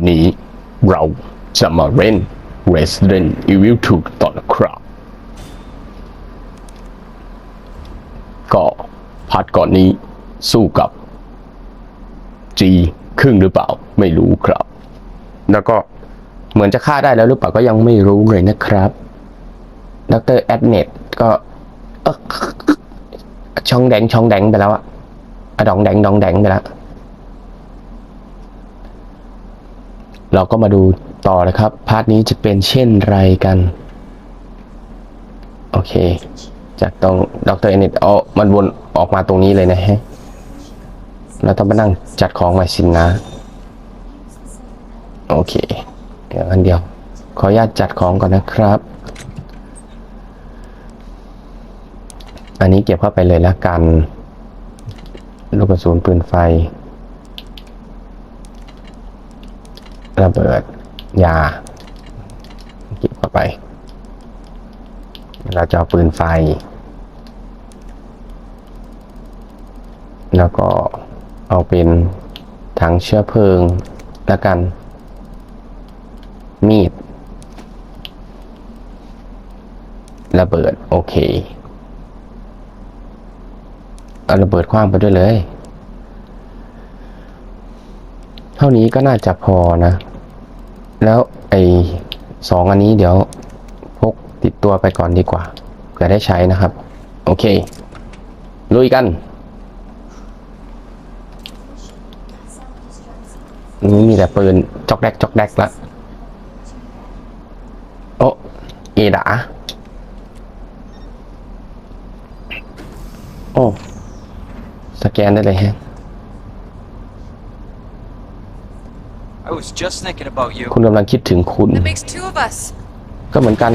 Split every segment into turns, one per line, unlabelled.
วันนี้เราจะมาเล่น Resident Evil 2ต่อนะครับ ก็พาร์ทก่อนนี้สู้กับ G ครึ่งหรือเปล่า ไม่รู้ครับ แล้วก็เหมือนจะฆ่าได้แล้วหรือเปล่าก็ยังไม่รู้เลยนะครับดรแอดเนตก็ช่องแดงช่องแดงไปแล้วอะอะดองแดงดองแดงไปแล้ว เราก็มาดูต่อเลยครับ พาร์ทนี้จะเป็นเช่นไรกัน โอเค จากตรงดรเอเนตเอามันวนออกมาตรงนี้เลยนะฮะเราต้องมานั่งจัดของใหม่สินนะ โอเค เดี๋ยวอันเดียว ขออนุญาตจัดของก่อนนะครับ อันนี้เก็บเข้าไปเลยล้วกัน ลูกกระสุนปืนไฟ ระเบิดยาเก็บเข้าไป เราจะเอาปืนไฟ แล้วก็เอาเป็นถังเชื้อเพลิงแล้วกัน มีด ระเบิด โอเค เอาระเบิดคว้างไปด้วยเลย เท่านี้ก็น่าจะพอนะ แล้วไอ้สองอันนี้เดี๋ยวพกติดตัวไปก่อนดีกว่าเผื่อได้ใช้นะครับ โอเค ลุยกันนี่มีแต่ปืนจอกแดกจอกแดกละโอ้เอดาโอ้ สแกนได้เลยฮะ
was just thinking about you.
คุณกำลังคิดถึงคุณ
That makes two of us.
ก็เหมือนกัน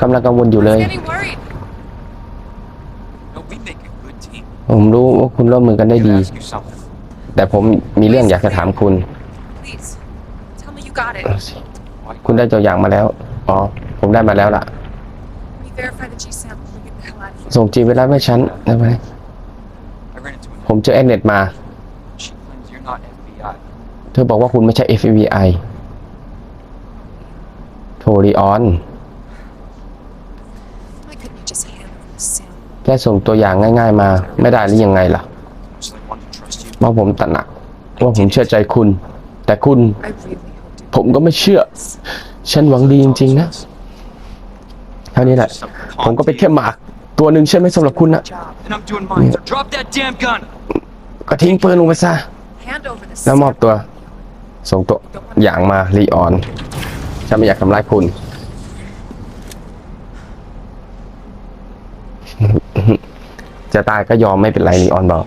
กำลังกังวลอยู่เลย
Getting worried.
No, we make a good team.
ผมรู้ว่าคุณร่วมมือกันได้
Can
ดี
I ask you something?
แต่ผมมีเรื่องอยากจะถามคุณ
Please. Tell me you got it.
Why?
คุณได้ตัวอย่างมาแล้ว อ๋อ ผมได้มาแล้วล่ะ
Let me verify the G sample and get the hell out of here.
ส่งจีไปรับให้ฉันได้ไหม
I ran into an
ผมเจอแอนเน็ตมา
She claims you're not FBI.
เธอบอกว่าคุณไม่ใช่ FBI โทรีออน
Why couldn't you just hand over the sample?
แค่ส่งตัวอย่างง่าย ๆ มาไม่ได้หรือยังไงล่ะ
Just like want to trust you.
เพราะผมตระหนัก ว่าผมเชื่อใจคุณ แต่คุณ
I really hoped it
ผมก็ไม่เชื่อ ฉันหวังดีจริง ๆ นะ เท่านี้แหละ ผมก็เป็นแค่หมาก ตัวหนึ่งใช่ไหมสำหรับคุณนะ
job.
And I'm doing mine. So drop that damn gun.
ก็ทิ้งปืนลงไปซะ
Hand over the
แล้วมอบ
sample.
ตัว ส่งตัวอย่างมาลีออนฉันไม่อยากทำร้ายคุณ จะตายก็ยอมไม่เป็นไรลีออนบอก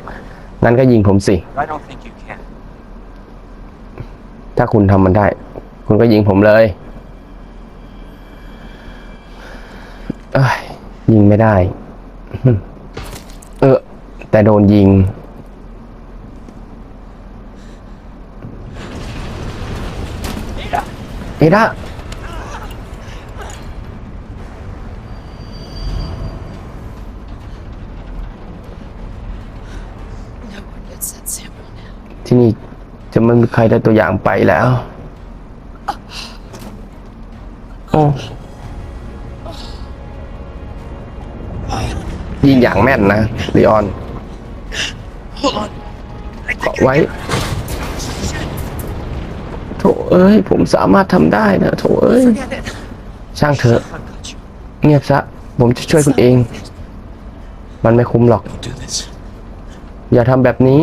งั้นก็ยิงผมสิ
I don't think you can.
ถ้าคุณทำมันได้ คุณก็ยิงผมเลยเอ้ยยิงไม่ได้ เออ แต่โดนยิง เอดาที่นี่จะไม่มีใครได้ตัวอย่างไปแล้วโอ้ยิงอย่างแม่นนะลีออนเกาะไว้ เอ้ย ผมสามารถทำได้นะโถเอ้ย ช่างเถอะ เงียบซะ ผมจะช่วยคุณเอง มันไม่คุ้มหรอก อย่าทำแบบนี้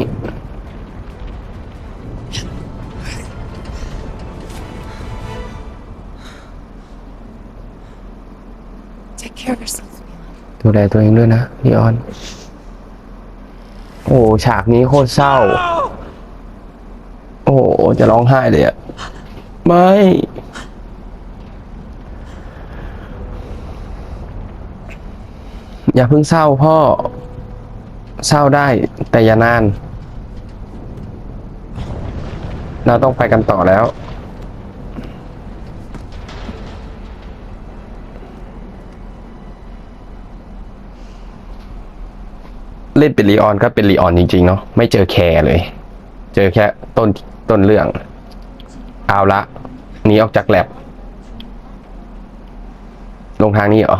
ดูแลตัวเองด้วยนะลีออน โอ้ ฉากนี้โคตรเศร้า โอ้ จะร้องไห้เลยอะ ไม่ อย่าเพิ่งเศร้าพ่อ เศร้าได้แต่อย่านาน เราต้องไปกันต่อแล้วเล่นเป็นลีออนก็เป็นลีออนจริง ๆ เนาะไม่เจอแคร์เลย เจอแค่ต้นต้นเรื่อง เอาละ หนีออกจากแลบลงทางนี้เหรอ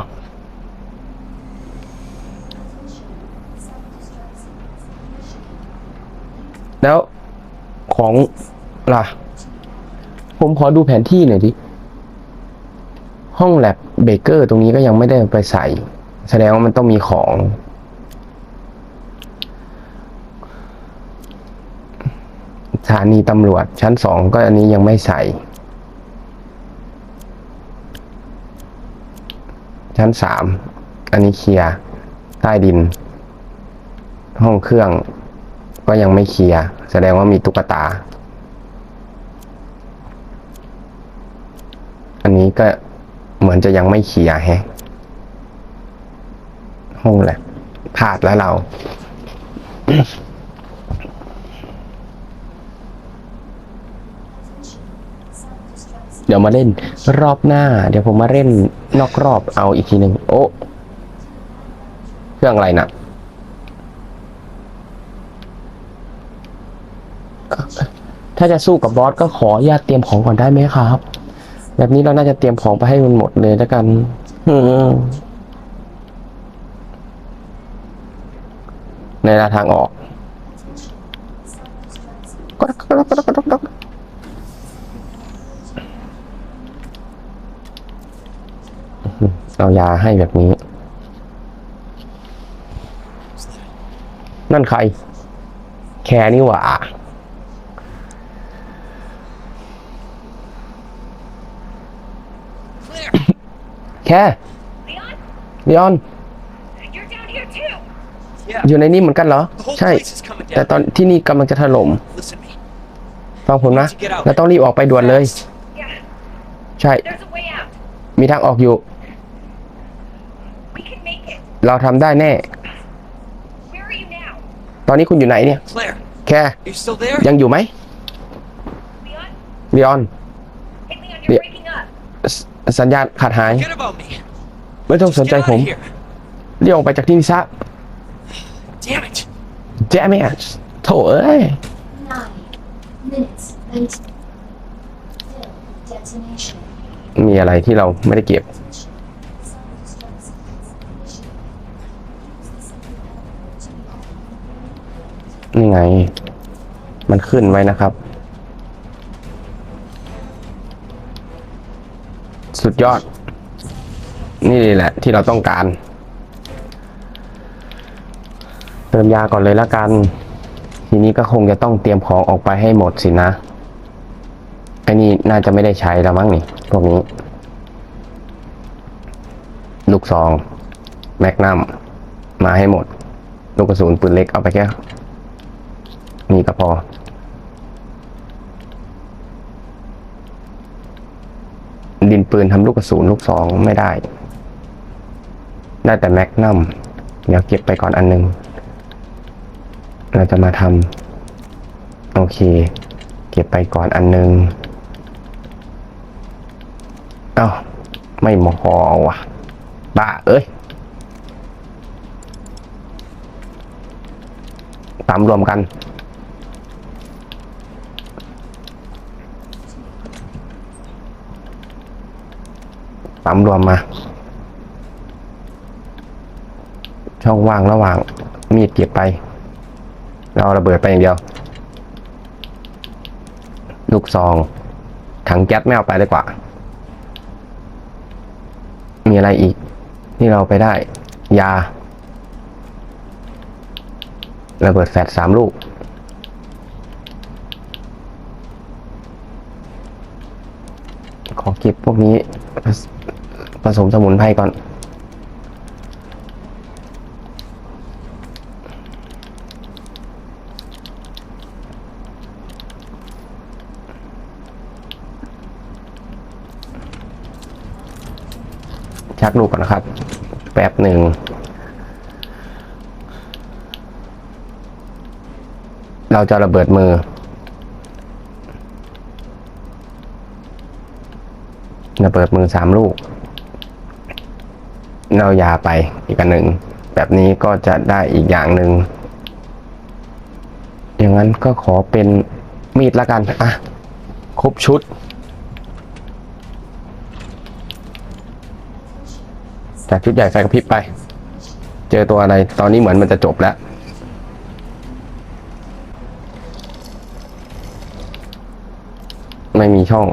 แล้วของล่ะ ผมขอดูแผนที่หน่อยดิ ห้องแลบเบเกอร์ตรงนี้ก็ยังไม่ได้ไปใส่ แสดงว่ามันต้องมีของสถานีตำรวจชั้นสองก็อันนี้ยังไม่ใส่ ชั้นสามอันนี้เคลียร์ใต้ดิน ห้องเครื่อง ก็ยังไม่เคลียร์แสดงว่ามีตุ๊กตา อันนี้ก็เหมือนจะยังไม่เคลียร์แฮะห้องแหละพลาดแล้วเรา เดี๋ยวมาเล่นรอบหน้า เดี๋ยวผมมาเล่นนอกรอบเอาอีกทีหนึ่งโอ้เครื่องอะไรนะถ้าจะสู้กับบอสก็ขอญาตเตรียมของก่อนได้ไหมครับ แบบนี้เราน่าจะเตรียมของไปให้มันหมดเลยแล้วกันในหน้าทางออกก็ก็ก็ก็ก็ เอายาให้แบบนี้ นั่นใคร แคร์นี่หว่าแค่
Leon,
ลีออน อยู่ในนี้เหมือนกันเหรอ ใช่ แต่ตอนที่นี่กำลังจะถล่ม ฟังผมนะ เราต้องรีบออกไปด่วนเลย ใช่ มีทางออกอยู่
We can make it.
เราทำได้แน่
Where are you now?
ตอนนี้คุณอยู่ไหนเนี่ย
Claire,
แค่
are you still there?
ยังอยู่ไหม
Leon?
ลีออน
Hey, Leon,
Yeah.
you're breaking up.
สสัญญาณขาดหาย
Forget about me.
ไม่ต้องสน
Just
ใจ
get
ผ
out
ม
of here.
เรียกออกไปจากที่นี่ซะ
Damn it.
แจ๊ไม่โถเอ้ย
Nine minutes until detonation.
มีอะไรที่เราไม่ได้เก็บ นี่ไง มันขึ้นไว้นะครับ สุดยอด นี่แหละที่เราต้องการ เติมยาก่อนเลยละกัน ทีนี้ก็คงจะต้องเตรียมของออกไปให้หมดสินะไอ้นี่น่าจะไม่ได้ใช้แล้วมั้งนี่ พวกนี้ ลูกซอง แมกนัมมาให้หมด ลูกกระสุนปืนเล็กเอาไปแค่ นี่ก็พอ ดินปืนทำลูกกระสุนลูกสองไม่ได้ ได้แต่แมกนัมเดี๋ยวเก็บไปก่อนอันหนึง เราจะมาทำโอเค เก็บไปก่อนอันหนึงเอ้าไม่มอว่ะบ้าเอ้ยตามรวมกัน ตามรวมมา ช่องว่างระหว่าง มีดเก็บไป เราระเบิดไปอย่างเดียว ลูกซอง ถังแก๊สไม่เอาไปดีกว่า มีอะไรอีกที่เราไปได้ ยา ระเบิดแฟลชสามลูกขอเก็บพวกนี้ สผสมสมุนไพรก่อนชักลูกก่อนนะครับ แป๊บหนึ่ง เราจะระเบิดมือ ระเบิดมือสามลูก เรายาไปอีกอันหนึ่ง แบบนี้ก็จะได้อีกอย่างหนึ่งอย่างนั้นก็ขอเป็นมีดละกัน อะ ครบชุด จากชุดใหญ่ไฟกระพริบไป เจอตัวอะไรตอนนี้เหมือนมันจะจบแล้ว ไม่มีช่อง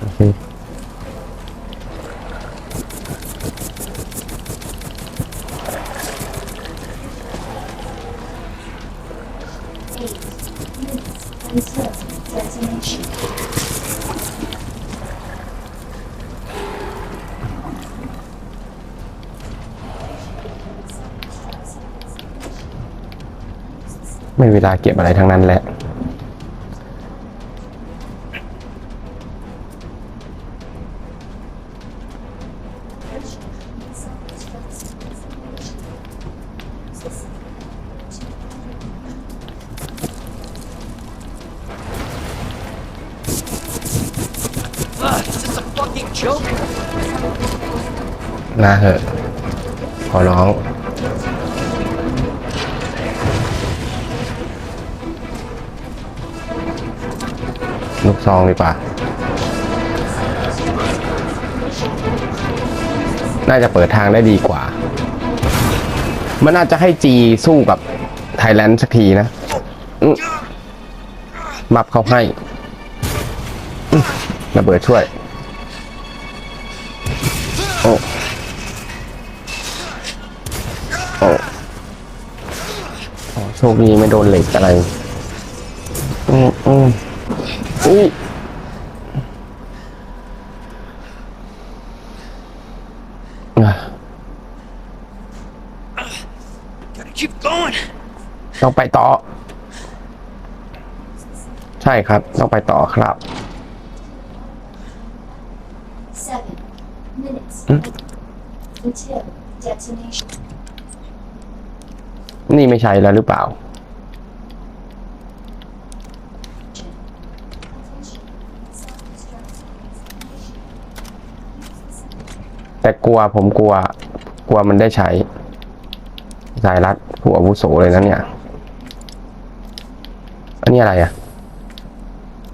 ไม่เวลาเก็บอะไรทั้งนั้นแหละ
fucking joke?
นะเหอะ ขอร้อง ลูกซองดีกว่า น่าจะเปิดทางได้ดีกว่า มันน่าจะให้จีสู้กับไทยแลนด์สักทีนะมับเขาให้ระเบิดช่วย โอ้โชคดีไม่โดนเหล็กอะไร อืมอืมอุ้ยอะ
Gotta keep going.
ต้องไปต่อ ใช่ครับ ต้องไปต่อครับ
seven minutes
Hmm?
until detonation.
นี่ไม่ใช่แล้วหรือเปล่า แต่กลัวผมกลัว กลัวมันได้ใช้สายรัดผู้อาวุโสเลยนะเนี่ย อันนี้อะไรอะ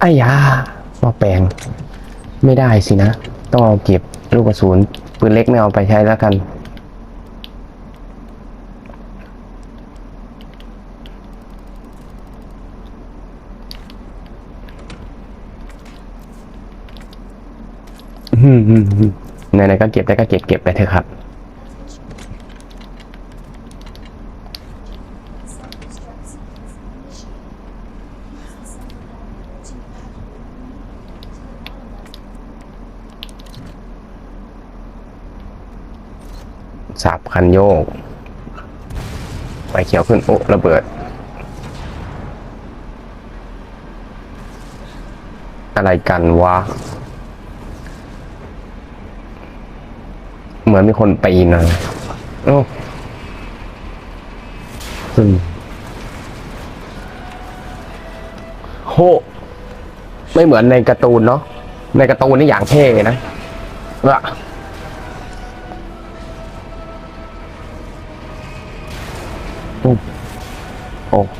ไอ้ยาหมาแปลง ไม่ได้สินะ ต้องเอาเก็บลูกกระสุนปืนเล็กไม่เอาไปใช้แล้วกัน อืไหนๆก็เก็บได้ก็เก็บเก็บไปเถอะครับ สับคันโยกไปเขียวขึ้น โอ้ระเบิด อะไรกันวะ เห มือนมีคนปีนนะโอ้อืมโหไม่เหมือนในการ์ตูนเนาะในการ์ตูนนี่อย่างเท่นะว่ะโอ้โห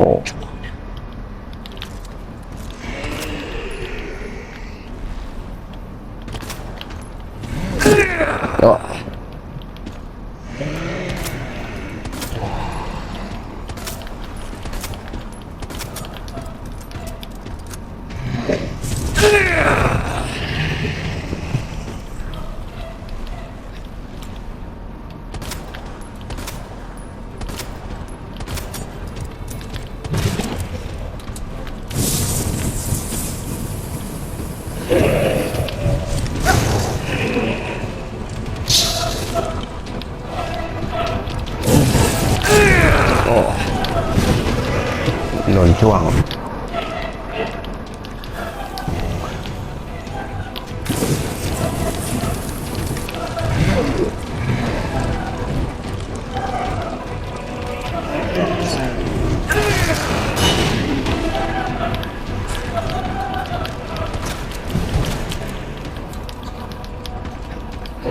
ไม่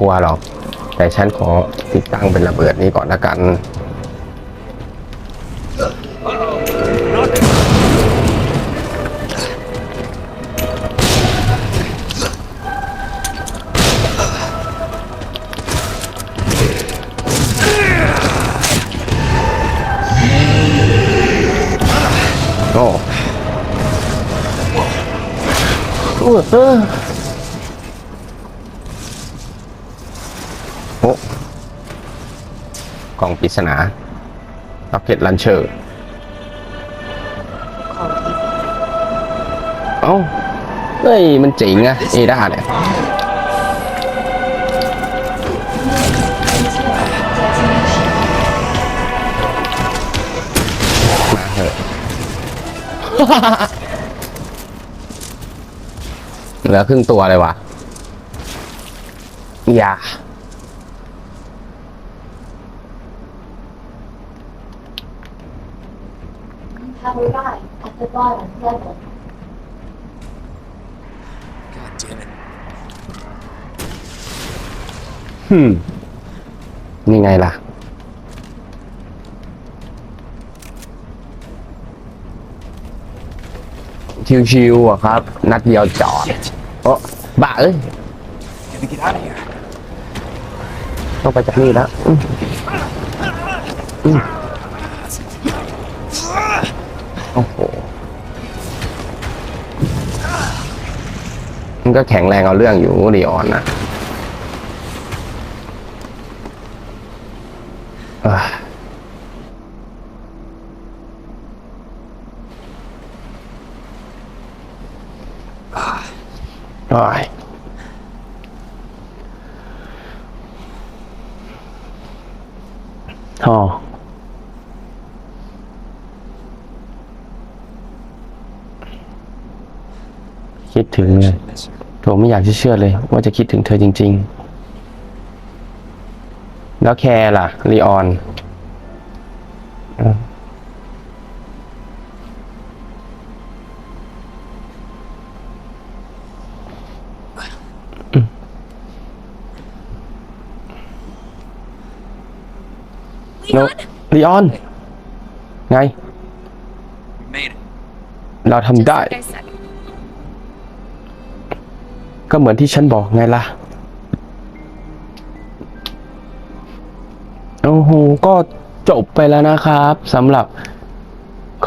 กลัวหรอก แต่ฉันขอติดตั้งเป็นระเบิดนี้ก่อนละกัน โอ้เออโอ้กล่องปริศนาล็อกเก็ตลันเชอร์เอ้าเฮ้ย มันเจ๋งอะเอด้าเนี่ยมาเถอะ เหลือครึ่งตัวเลยวะอย่า
Have arrived at the bottom level.
God damn it.
ฮึมนี่ไงล่ะ ชิวๆอะครับ นัดเดียวจอด
Shit.
โอ้บ้าเอ้ย
Gotta get out of here.
ต้องไปจากนี่แล้วอืมอืมโอ้โห มันก็แข็งแรงเอาเรื่องอยู่ดีออนนะเอ้ยโอ้ยท่อคิด ถึงเลย
Miss her.
ผมไม่อยากจะเชื่อเลย ว่าจะคิดถึงเธอจริง ๆ แล้วแคร์ล่ะลีออนอะอืมแล้วลีออน ไง
We made it.
เราทำได้
Like I said,
ก็เหมือนที่ฉันบอกไงล่ะ โอ้โห ก็จบไปแล้วนะครับสำหรับ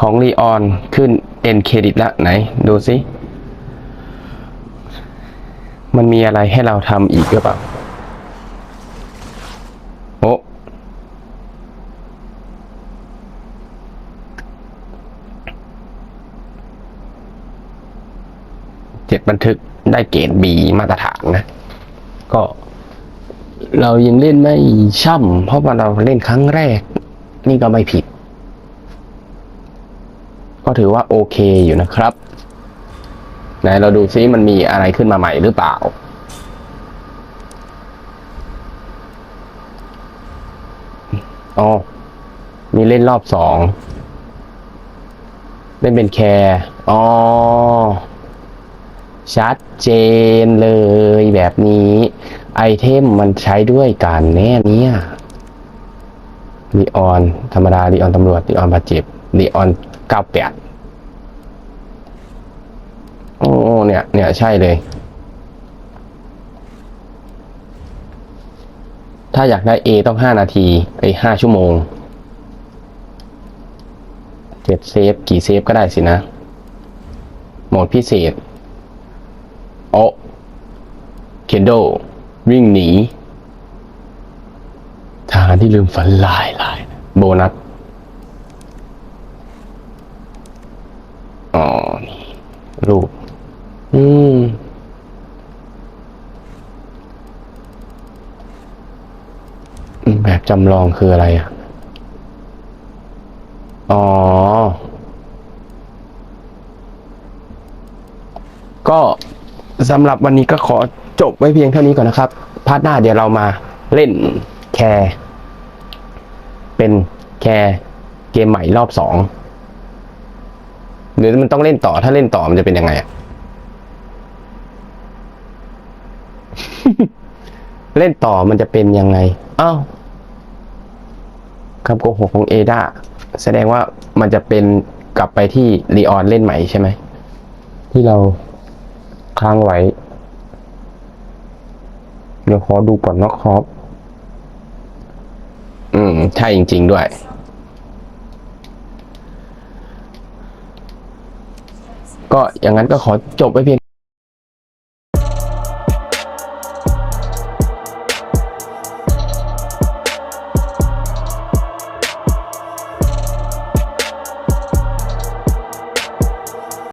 ของรีออนขึ้นเอ็นเครดิตละไหน ดูสิมันมีอะไรให้เราทำอีกหรือเปล่าโอ้เจ็ดบันทึก ได้เกรด B มาตรฐานนะ ก็เรายังเล่นไม่ช่ำเพราะว่าเราเล่นครั้งแรก นี่ก็ไม่ผิด ก็ถือว่าโอเคอยู่นะครับไหนเราดูซิมันมีอะไรขึ้นมาใหม่หรือเปล่า อ๋อ มีเล่นรอบสอง เล่นเป็นแคร์ อ๋อ ชัดเจนเลยแบบนี้ไอเทมมันใช้ด้วยกันแน่เนี่ยลีออนธรรมดาลีออนตำรวจลีออนบาดเจ็บลีออนเก้าแปดโอ้เนี่ย เนี่ยใช่เลย ถ้าอยากได้ A ต้องห้านาทีไอห้าชั่วโมงเจ็ดเซฟ กี่เซฟก็ได้สินะ โหมดพิเศษ โอเคนโดวิ่งหนี ทหารที่ลืมฝันลายลายโบนัสอ๋อนี่รูป อืมแบบจำลองคืออะไรอะ อ๋อ ก็ สำหรับวันนี้ก็ขอจบไว้เพียงเท่านี้ก่อนนะครับ พาร์ทหน้าเดี๋ยวเรามาเล่นแคร์เป็นแคร์เกมใหม่รอบสองหรือมันต้องเล่นต่อถ้าเล่นต่อมันจะเป็นยังไงอะเล่นต่อมันจะเป็นยังไงอ้าวคำโกหกของเอดาแสดงว่ามันจะเป็นกลับไปที่ลีออนเล่นใหม่ใช่ไหมที่เรา ค้างไว้ เดี๋ยวขอดูก่อนนะครับ อืม ใช่จริง ๆ ด้วย ก็อย่างนั้นก็ขอจบไปเพียง